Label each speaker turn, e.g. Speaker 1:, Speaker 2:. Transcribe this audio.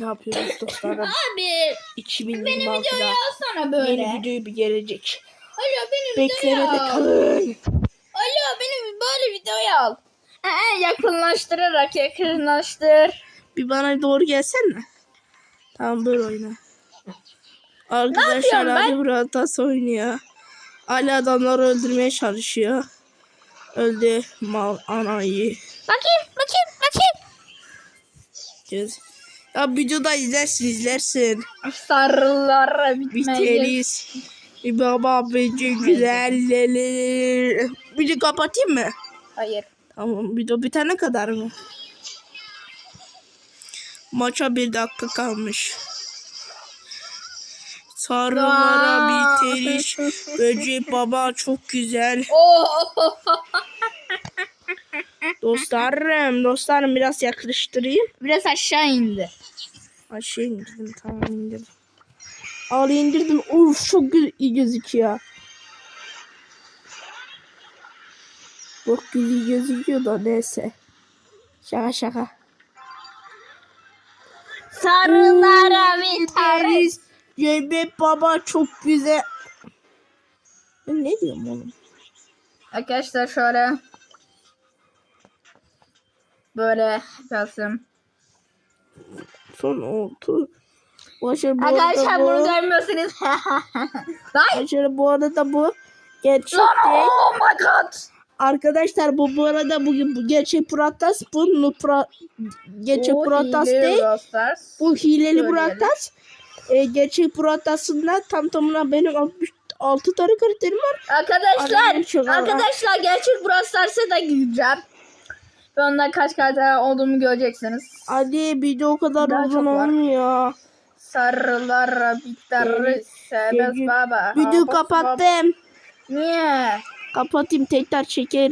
Speaker 1: Ne yapıyoruz dostlarım?
Speaker 2: Abi
Speaker 1: 2026'da
Speaker 2: benim videoyu alsana böyle.
Speaker 1: yeni video bir gelecek.
Speaker 2: Alo benim videoyu
Speaker 1: Beklemede
Speaker 2: al.
Speaker 1: kalın.
Speaker 2: Alo benim böyle videoyu al. Ee, yakınlaştırarak yakınlaştır.
Speaker 1: Bir bana doğru gelsene. Tamam böyle oyna. Arkadaşlar
Speaker 2: ben?
Speaker 1: Ali Buratas oynuyor. Ali adamları öldürmeye çalışıyor. Öldü mal anayı.
Speaker 2: Bakayım bakayım bakayım.
Speaker 1: Göz. Ya videoda izlersin izlersin.
Speaker 2: Sarılara bitmez.
Speaker 1: Biteriz. Baba bence güzelleri. Video kapatayım mı?
Speaker 2: Hayır.
Speaker 1: Tamam video bitene kadar mı? Maça bir dakika kalmış. Sarılara biteriş. Böcek baba çok güzel.
Speaker 2: Oh.
Speaker 1: Dostlarım, dostlarım biraz yaklaştırayım.
Speaker 2: Biraz aşağı indi.
Speaker 1: Aşağı indirdim tamam indirdim. Al indirdim. Uf çok gü- iyi gözüküyor. Çok güzel gözüküyor da neyse. Şaka şaka.
Speaker 2: Sarılara biteriz.
Speaker 1: Biteriz. Cebep baba çok güzel. Ben ne diyorum oğlum?
Speaker 2: Arkadaşlar şöyle böyle yapalım.
Speaker 1: Son oldu. Başarı bu
Speaker 2: Arkadaşlar
Speaker 1: arada
Speaker 2: bunu
Speaker 1: bu.
Speaker 2: görmüyorsunuz.
Speaker 1: Başarı bu arada bu. Gerçek
Speaker 2: Lan
Speaker 1: değil.
Speaker 2: oh my god.
Speaker 1: Arkadaşlar bu bu arada bugün bu gerçek Pratas bu Nupra gerçek
Speaker 2: Bu
Speaker 1: Pratas değil.
Speaker 2: Rostars.
Speaker 1: Bu hileli. Pratas. E, gerçek Pratas'ında tam tamına benim 66 tane karakterim var.
Speaker 2: Arkadaşlar, arkadaşlar gerçek Brawl Stars'a da gireceğim. Ve onda kaç karakter olduğumu göreceksiniz.
Speaker 1: Ali video o kadar
Speaker 2: Daha
Speaker 1: uzun olmuyor.
Speaker 2: Sarılar bitter serbest baba.
Speaker 1: Video kapattım.
Speaker 2: Niye?
Speaker 1: Kapatayım tekrar çekeriz.